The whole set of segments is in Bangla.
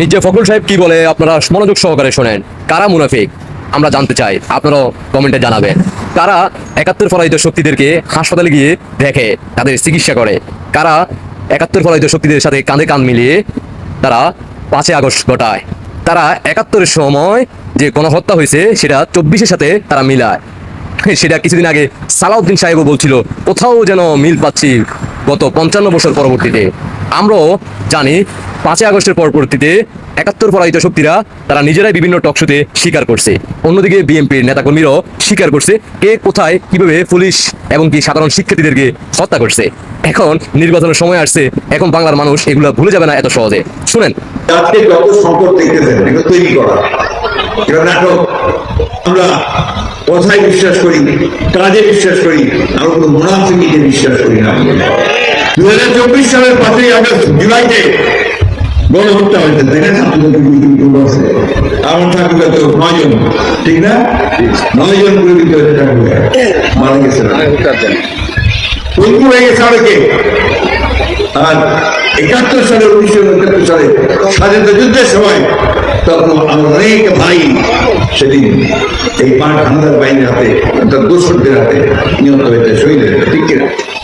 মির্জা ফখরুল সাহেব কি বলে? আপনারা মনোযোগ সহকারে শোনেন। কারা মুনাফিক? আমরা জানতে চাই। আপনারাও কমেন্টে জানাবেন। কারা একাত্তর ফলায়িত শক্তিদেরকে হাসপাতালে গিয়ে দেখে, তাদের চিকিৎসা করে? কারা একাত্তর ফলায়িত শক্তিদের সাথে কাঁধে কাঁধ মিলিয়ে তারা পাঁচে আগস্ট ঘটায়? তারা একাত্তরের সময় যে গণহত্যা হয়েছে, সেটা চব্বিশের সাথে তারা মিলায়। সেটা কিছুদিন আগে সালাউদ্দিন সাহেবও বলছিল, কোথাও যেন মিল পাচ্ছি গত পঞ্চান্ন বছর পরবর্তীতে। আমরাও জানি পাঁচই আগস্টের পরবর্তীতে একাত্তর পরাজিত শক্তিরা তারা নিজেরাই বিভিন্ন টকশোতে স্বীকার করছে। অন্যদিকে বিএনপির নেতাকর্মীরাও স্বীকার করছে কে কোথায়, কীভাবে পুলিশ এবং কি সাধারণ শিক্ষার্থীদেরকে হত্যা করছে। এখন নির্বাচনের সময় আসছে, এখন বাংলার মানুষ এগুলো ভুলে যাবে না এত সহজে। শুনেন। কথায় বিশ্বাস করি, কাজে বিশ্বাস করি আমরা কোনো মোনাফিকে বিশ্বাস করি না। দু হাজার চব্বিশ সালের পাঁচই আগস্ট জুলাইতে গণহত্যা হয়েছে। তাই না ছাত্রদের গুলি আছে আমার ঠাকুরটা তো নয় জন ঠিক না? নয় জন গুলিবিদ্ধ হয়েছে ঠাকুরটা মারা গেছে। পঙ্গু হয়ে গেছে অনেকে আর একাত্তর সালে, উনিশশো একাত্তর সালে স্বাধীনতা যুদ্ধের সময় তখন আমার অনেক ভাই সেদিন এই পাঁচ হামলার বাহিনীর হাতে, অর্থাৎ দোষরদের হাতে নিহত হয়েছে, শহীদ হয়েছে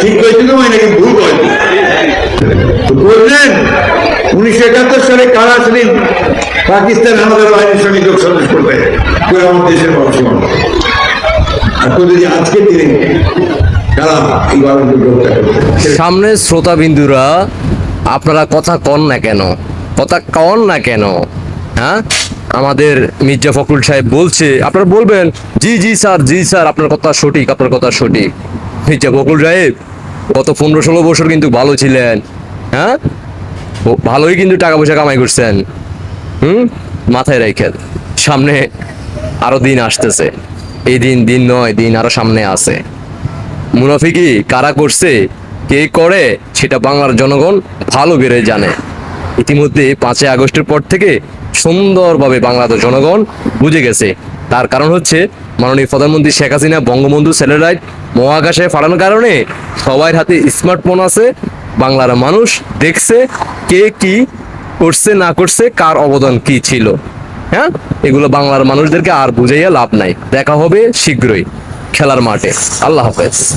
ঠিক নাকি ভুল উনিশশো একাত্তর সালে কারা পাকিস্তান আমাদের বাহিনীর সঙ্গে যোগ সন্দেশ করবে। কেউ আমার দেশের মানুষ। যদি দিনে কারা এই সামনে শ্রোতা বিন্দুরা আপনারা কথা কন না কেন? কথা কন না কেন? হ্যাঁ? আমাদের মির্জা ফখরুল সাহেব বলছে, আপনারা বলবেন, জি জি, স্যার জি, স্যার, আপনার কথা সঠিক, আপনার কথা সঠিক। মির্জা ফখরুল সাহেব, গত পনেরো ষোলো বছর কিন্তু ভালো ছিলেন হ্যাঁ? ভালোই কিন্তু টাকা পয়সা কামাই করছেন, হুম? মাথায় রেখেন সামনে আরও দিন আসতেছে। এই দিন দিন নয়, দিন আরও সামনে আছে। মুনাফিকি কারা করছে, কে করে, সেটা বাংলার জনগণ ভালো বেড়ে জানে। ইতিমধ্যে পাঁচই আগস্টের পর থেকে সুন্দরভাবে বাংলাদেশ জনগণ বুঝে গেছে। তার কারণ হচ্ছে, মাননীয় প্রধানমন্ত্রী শেখ হাসিনা বঙ্গবন্ধু স্যাটেলাইট মহাকাশে ফাটানোর কারণে সবার হাতে স্মার্টফোন আছে, বাংলার মানুষ দেখছে কে কি করছে, না করছে, কার অবদান কি ছিল। হ্যাঁ? এগুলো বাংলার মানুষদেরকে আর বুঝাইয়া লাভ নাই। দেখা হবে শীঘ্রই। খেলার মাঠে। আল্লাহ হাফেজ।